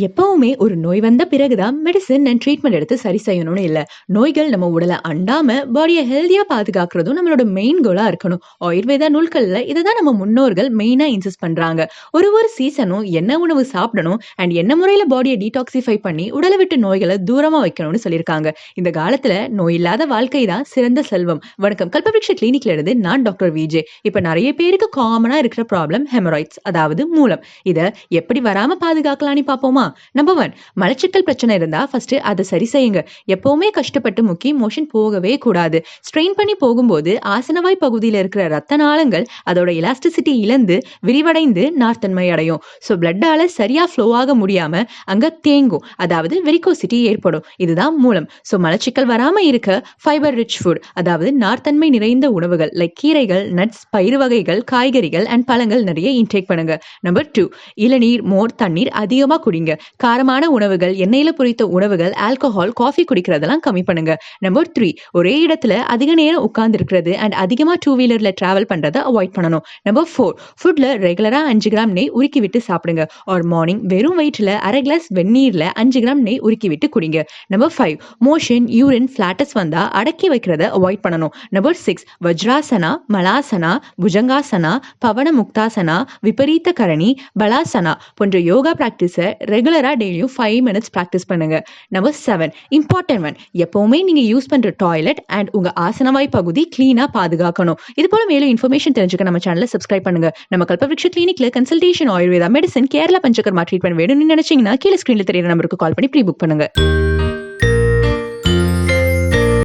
எப்பவுமே ஒரு நோய் வந்த பிறகுதான் மெடிசன் அண்ட் ட்ரீட்மெண்ட் எடுத்து சரி செய்யணும்னு இல்லை நோய்கள் நம்ம உடலை அண்டாம பாடியை ஹெல்த்தியா பாதுகாக்கிறதும் நம்மளோட மெயின் கோலா இருக்கணும். ஆயுர்வேதா நூல்கள்ல இததான் நம்ம முன்னோர்கள் மெயினா இன்சிஸ்ட் பண்றாங்க. ஒரு ஒரு சீசனும் என்ன உணவு சாப்பிடணும் அண்ட் என்ன முறையில பாடியை டீடாக்சிஃபை பண்ணி உடலை விட்டு நோய்களை தூரமா வைக்கணும்னு சொல்லியிருக்காங்க. இந்த காலத்துல நோய் இல்லாத வாழ்க்கை தான் சிறந்த செல்வம். வணக்கம் கல்பவிருக்ஷ கிளினிக்ல இருந்து நான் டாக்டர் விஜே. இப்ப நிறைய பேருக்கு காமனா இருக்கிற ப்ராப்ளம் ஹெமராய்ட்ஸ் அதாவது மூலம். இதை எப்படி வராம பாதுகாக்கலாம்னு ஆமா நம்பர் ஒன் மலச்சிக்கல் பிரச்சனை இருந்தா ஃபர்ஸ்ட் அதை சரி செய்யுங்க. எப்பவுமே கஷ்டப்பட்டு முக்கி மோஷன் போகவே கூடாது. ஸ்ட்ரெயின் பண்ணி போகும்போது ஆசனவாய் பகுதியில இருக்கிற ரத்த நாளங்கள் அதோட எலாஸ்டிசிட்டி இழந்து விரிவடைந்து நார்த்தன்மை அடையும். ஸோ பிளட்டால சரியா ஃப்ளோ ஆக முடியாம அங்க தேங்கும். அதாவது வெரிகோசிட்டி ஏற்படும். இதுதான் மூலம். ஸோ மலச்சிக்கல் வராம இருக்க ஃபைபர் ரிச் ஃபுட் அதாவது நார்த்தன்மை நிறைந்த உணவுகள் லைக் கீரைகள், நட்ஸ், பயிறு வகைகள், காய்கறிகள் அண்ட் பழங்கள் நிறைய இன்டேக் பண்ணுங்க. நம்பர் டூ இளநீர், மோர், தண்ணீர் அதிகமா குடிங்க. காரமான உணவுகள், எண்ணெயில பொரித்த உணவுகள், ஆல்கஹால், காஃபி குடிக்கிறதெல்லாம் கம்மி பண்ணுங்க. நம்பர் த்ரீ ஒரே இடத்துல அதிக நேரம் உட்கார்ந்து இருக்கிறது அண்ட் அதிகமா டூ வீலர்ல டிராவல் பண்றதை அவாய்ட் பண்ணணும். நம்பர் ஃபோர் ஃபுட்ல ரெகுலரா அஞ்சு கிராம் நெய் உருக்கி விட்டு சாப்பிடுங்க. ஆர் மார்னிங் வெறும் வயிற்றுல அரை கிளாஸ் வெந்நீர்ல அஞ்சு கிராம் நெய் உருக்கி விட்டு குடிங்க. Number five motion, urine, flatus வந்தா அடக்கி வைக்கிறத அவாய்ட் பண்ணணும். நம்பர் சிக்ஸ் வஜ்ராசனா, மலாசனா, புஜங்காசனா, பவன முக்தாசனா, விபரீத கரணி, பலாசனா போன்ற யோகா பிராக்டிஸை ரெகுலராக டெய்லியும் ஃபைவ் மினிட்ஸ் ப்ராக்டிஸ் பண்ணுங்க. நம்பர் செவன் இம்பார்ட்டன்ட் ஒன் எப்போவுமே நீங்க யூஸ் பண்ற டாய்லெட் அண்ட் உங்க ஆசனவாய் பகுதி கிளீனா பாதுகாக்கணும். இது போல மேலும் இன்ஃபர்மேஷன் தெரிஞ்சுக்க நம்ம சேனலை சப்ஸ்கிரைப் பண்ணுங்க. நம்ம Kalpavriksha கிளினிக்ல consultation Ayurveda medicine Kerala Panchakarma treatment வேணும்னு நினைச்சீங்கன்னா கீழே ஸ்க்ரீனில் தெரியுற நம்பருக்கு கால் பண்ணி ப்ரீ புக் பண்ணுங்க.